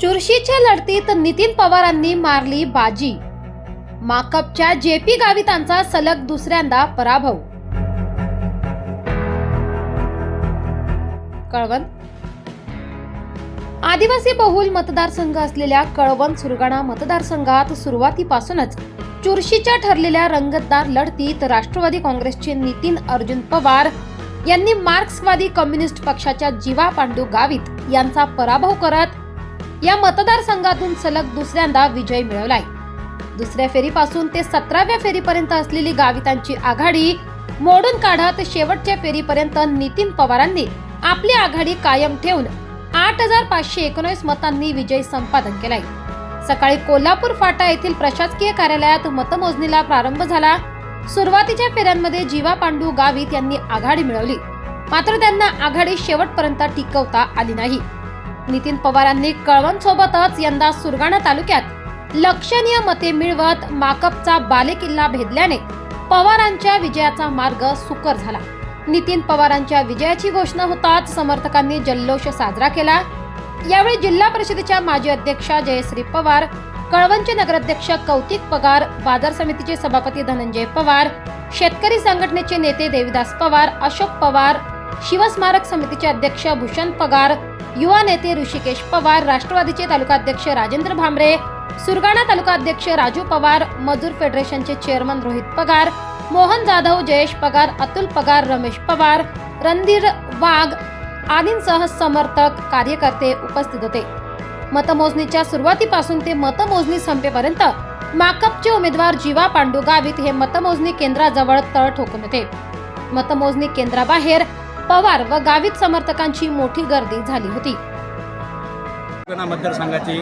चुरशीच्या लढतीत नितीन पवारांनी मारली बाजी. माकपच्या जेपी गावितांचा सलग दुसऱ्यांदा पराभव. कळवण आदिवासी बहुल मतदारसंघ असलेल्या कळवण सुरगाणा मतदारसंघात सुरुवातीपासूनच चुरशीच्या ठरलेल्या रंगतदार लढतीत राष्ट्रवादी काँग्रेसचे नितीन अर्जुन पवार यांनी मार्क्सवादी कम्युनिस्ट पक्षाच्या जीवा पांडू गावित यांचा पराभव करत या मतदारसंघातून सलग दुसऱ्यांदा विजय मिळवलाय. दुसऱ्या फेरीपासून ते सतराव्या फेरीपर्यंत असलेली गावितांची आघाडी मोडून काढत शेवटच्या फेरीपर्यंत नितीन पवारांनी आपली आघाडी कायम ठेवून आठ हजार पाचशे एकोणीस मतांनी विजय संपादन केलाय. सकाळी कोल्हापूर फाटा येथील प्रशासकीय कार्यालयात मतमोजणीला प्रारंभ झाला. सुरुवातीच्या फेऱ्यांमध्ये जीवा पांडू गावित यांनी आघाडी मिळवली. मात्र त्यांना आघाडी शेवटपर्यंत टिकवता आली नाही. नितीन पवारांनी कळवण सोबतच यंदा सुरगाणा तालुक्यात लक्षणीय मते मिळवत माकपचा बालेकिल्ला भेदल्याने पवारांच्या विजयाचा मार्ग सुकर झाला. नितीन पवारांच्या विजयाची घोषणा होताच समर्थकांनी जल्लोष साजरा केला. यावेळी जिल्हा परिषदेच्या माजी अध्यक्षा जयश्री पवार कळवणचे नगराध्यक्ष कौतिक पगार बाजार समितीचे सभापती धनंजय पवार शेतकरी संघटनेचे नेते देविदास पवार अशोक पवार शिवस्मारक समितीचे अध्यक्ष भूषण पगार युवा नेते ऋषिकेश पवार राष्ट्रवादीचे तालुकाध्यक्ष राजेंद्र भांबरे सुरगाणा तालुकाध्यक्ष राजू पवार मजूर फेडरेशनचे चेअरमन रोहित पगार मोहन जाधव जयेश पगार अतुल पगार रमेश पवार रणधीर वाघ आदींसह समर्थक कार्यकर्ते उपस्थित होते. मतमोजणीच्या सुरुवातीपासून ते मतमोजणी संपेपर्यंत माकपचे उमेदवार जीवा पांडू गावित हे मतमोजणी केंद्राजवळ तळ ठोकून होते. मतमोजणी केंद्राबाहेर पवार व गावित समर्थकांची मोठी गर्दी झाली होती. मतदारसंघाची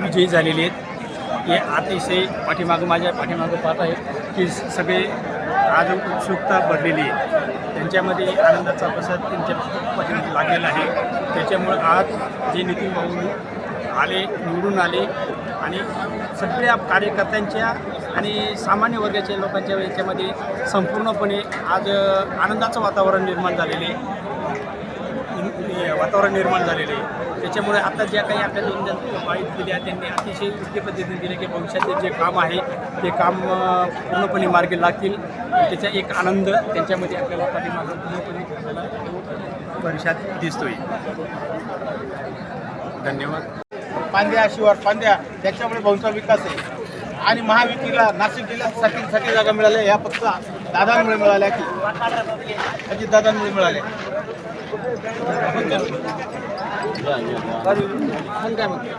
विजयी झालेली आहेत. हे अतिशय पाठीमागं माझ्या पाठीमागं पाहत आहे की सगळे आज उत्सुकता भरलेली आहे. त्यांच्यामध्ये आनंदाचा प्रसाद त्यांच्या पाठीमध्ये लागलेला आहे. त्याच्यामुळं आज जे नितीन भाऊ आले निवडून आले आणि सगळ्या कार्यकर्त्यांच्या आणि सामान्य वर्गाच्या लोकांच्या याच्यामध्ये संपूर्णपणे आज आनंदाचं वातावरण निर्माण झालेले आहे. वातावरण निर्माण झालेले आहे. त्याच्यामुळे आता ज्या काही आपल्या दोन जण वाईट दिल्या त्यांनी अतिशय योग्य पद्धतीने दिले की भविष्याचे जे काम आहे ते काम पूर्णपणे मार्गी लागतील. त्याचा एक आनंद त्यांच्यामध्ये आपल्याला पाठीमागं पूर्णपणे आपल्याला भविष्यात दिसतोय. धन्यवाद. पांद्या शिवार पांद्या त्याच्यामुळे भाऊचा विकास आहे. आणि महायुतीला नाशिक जिल्ह्यासाठी साठी जागा मिळाल्या ह्या फक्त दादांमुळे मिळाल्या की? अजित दादांमुळे मिळाल्या. आपण काय म्हणतो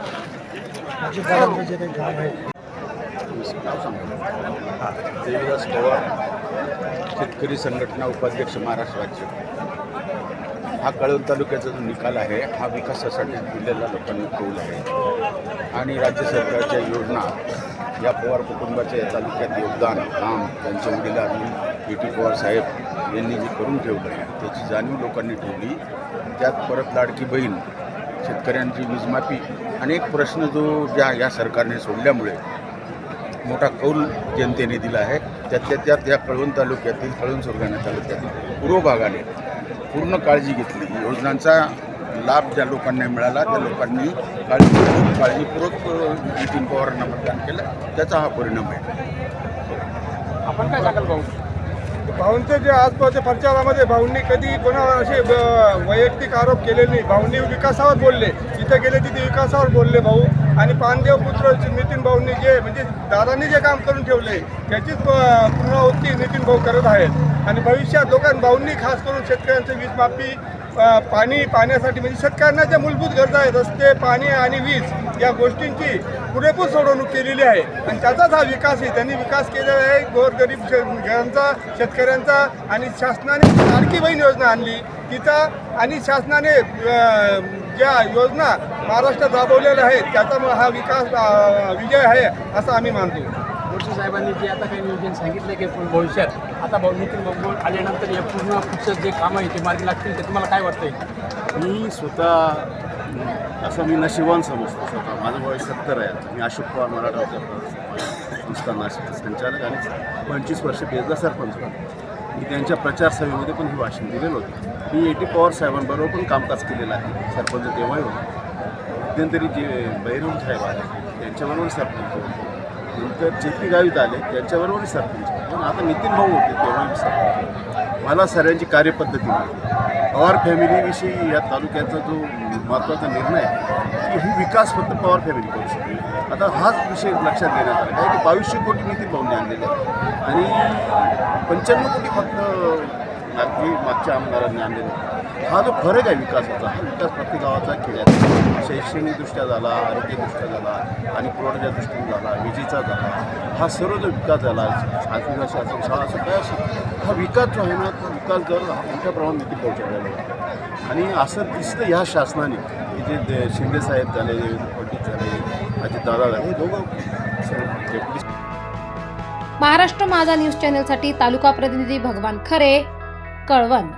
देवीदास पवार शेतकरी संघटना उपाध्यक्ष महाराष्ट्र राज्य हा कळवण तालुक्याचा जो निकाल आहे हा विकासासाठी दिलेला लोकांना कौल आहे. आणि राज्य सरकारच्या योजना या पवार कुटुंबाच्या या तालुक्यात योगदान काम त्यांच्या वडिलांनी ए टी पवार साहेब यांनी जे करून ठेवलं आहे त्याची जाणीव लोकांनी ठेवली. त्यात परत लाडकी बहीण शेतकऱ्यांची वीजमाफी अनेक प्रश्न जो ज्या या सरकारने सोडल्यामुळे मोठा कौल जनतेने दिला आहे. त्यातल्या त्यात या कळवण तालुक्यातील कळवण सुरगाणा तालुक्यातील पूर्व भागाने पूर्ण काळजी घेतली. योजनांचा लाभ ज्या लोकांना मिळाला त्या लोकांनी काळजीपूर्वक काळजीपूर्वक नितीन पवारांना मतदान केलं. त्याचा हा परिणाम आहे. आपण काय सांगाल भाऊ? भाऊंचे जे आजपासच्या प्रचारामध्ये भाऊंनी कधी कोणावर असे वैयक्तिक आरोप केले नाही. भाऊंनी विकासावर बोलले. जिथे गेले तिथे विकासावर बोलले भाऊ. आणि पानदेव पुत्र नितीन भाऊंनी जे म्हणजे दादांनी जे काम करून ठेवले त्याचीच प- पुनरावृत्ती नितीन भाऊ करत आहेत. आणि भविष्यात लोकां भाऊंनी खास करून शेतकऱ्यांचं वीज माफी पाणी पाण्यासाठी म्हणजे शेतकऱ्यांना ज्या मूलभूत गरजा आहेत रस्ते पाणी आणि वीज या गोष्टींची पुरेपूर सोडवणूक केलेली आहे. आणि त्याचाच हा विकास आहे. त्यांनी विकास केलेला आहे. गोरगरीब घरांचा शेतकऱ्यांचा आणि शासनाने लाडकी बहीण योजना आणली. तिचा आणि शासनाने ज्या योजना महाराष्ट्रात राबवलेल्या आहेत त्याचा हा विकास विजय आहे असं आम्ही मानतो. गोडसे साहेबांनी जे आता काही नियोजन सांगितलं की पूर्ण भविष्यात आता नितीन भाऊ आल्यानंतर या पूर्ण पुढचं जे काम आहे ते मार्गी लागतील ते तुम्हाला काय वाटतंय? मी स्वतः असं मी नशिबान समजतो स्वतः. माझं वय सत्तर आहे आता. मी अशोक पवार मराठा होता. संस्था नाशिकचे संचालक आणि पंचवीस वर्ष बेजदा सरपंच होतो. मी त्यांच्या प्रचारसभेमध्ये पण हे भाषण दिलेलं होतं. मी एटी पवार साहेबांबरोबर पण कामकाज केलेलं आहे. सरपंच तेव्हाही होतं. मध्यंतरी जे बैरवून साहेब आहेत त्यांच्याबरोबर सरपंच होतो. नंतर जे पी गावित आले त्यांच्याबरोबर सरपंच पण आता नितीन भाऊ होते तेव्हाही सरपंच मला सर्वांची कार्यपद्धती पवार फॅमिलीविषयी या तालुक्याचा जो महत्त्वाचा निर्णय आहे की ही विकास फक्त पवार फॅमिली करू शकते. आता हाच विषय लक्षात घेण्यात आला. काय की बावीसशे कोटी नितीन भाऊने आणलेले आणि पंच्याण्णव कोटी फक्त मागची मागच्या आमदारांनी आणलेले हा जो फरक आहे विकासाचा हा विकास प्रत्येक गावाचा खेड्याचा शैक्षणिकदृष्ट्या झाला आरोग्यदृष्ट्या झाला आणि पुरवठ्याच्या दृष्टीने झाला विजेचा झाला हा सर्व जो विकास झाला शासकीय शासन शाळा असं काय असं हा विकास जो आहे ना तो विकास दर मोठ्या प्रमाणात देखील पोहोचवलेला आहे. आणि असं दिसतं ह्या शासनाने की जे शिंदे साहेब झाले पंडित झाले अजितदादा झाले हे दोघं महाराष्ट्र माझा न्यूज चॅनलसाठी तालुका प्रतिनिधी भगवान खरे. कळवण.